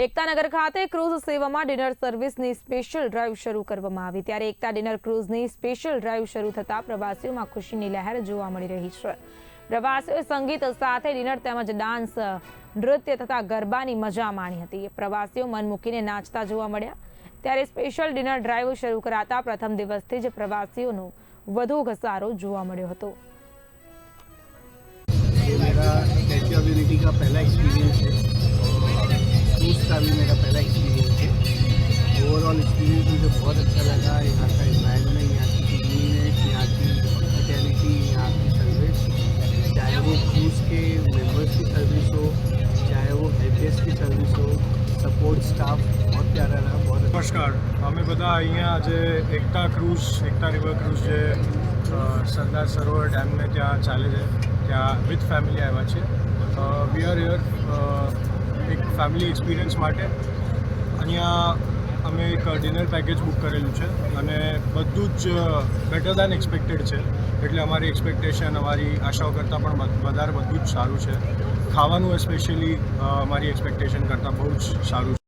એકતાનગર ખાતે ક્રૂઝ સેવામાં ડિનર સર્વિસની સ્પેશિયલ ડ્રાઈવ શરૂ કરવામાં આવી. ત્યારે એકતા ડિનર ક્રૂઝની સ્પેશિયલ ડ્રાઈવ શરૂ થતાં પ્રવાસીઓમાં ખુશીની લહેર જોવા મળી રહી છે. પ્રવાસીઓએ સંગીત સાથે ડિનર તેમજ ડાન્સ, નૃત્ય તથા ગરબાની મજા માણી હતી. પ્રવાસીઓ મન મૂકીને નાચતા જોવા મળ્યા. ત્યારે સ્પેશિયલ ડિનર ડ્રાઈવ શરૂ કરાતા પ્રથમ દિવસથી જ પ્રવાસીઓનો વધુ ઘસારો જોવા મળ્યો હતો. મેરા સ્ટેચ્યુ ઓફ યુનિટી કા પહેલા એક્સપિરિયન્સ છે. का भी मेरा पहला एक्सपीरियंस है ओवरऑल एक्सपीरियंस मुझे बहुत अच्छा लगा यहाँ का इन्वायरमेंट यहाँ की क्लीननेस यहाँ की हॉस्पिटैलिटी यहाँ की सर्विस चाहे वो क्रूज के मेंबर्स की सर्विस हो चाहे वो हेल्पेस की सर्विस हो सपोर्ट स्टाफ बहुत प्यारा रहा बहुत अच्छा નમસ્કાર અમે બધા અહીંયા આજે Ekta cruise Ekta river cruise જે અ, સરદાર સરોવર ડેમને ત્યાં ચાલે છે ત્યાં વિથ ફેમિલી આવ્યા છે વી આર હિયર એક ફેમિલી એક્સપિરિયન્સ માટે અહીંયા અમે એક ડિનર પેકેજ બુક કરેલું છે અને બધું જ બેટર દેન એક્સપેક્ટેડ છે. એટલે અમારી એક્સપેક્ટેશન અમારી આશાઓ કરતાં પણ વધારે બધું જ સારું છે. ખાવાનું સ્પેશિયલી અમારી એક્સપેક્ટેશન કરતાં બહુ જ સારું છે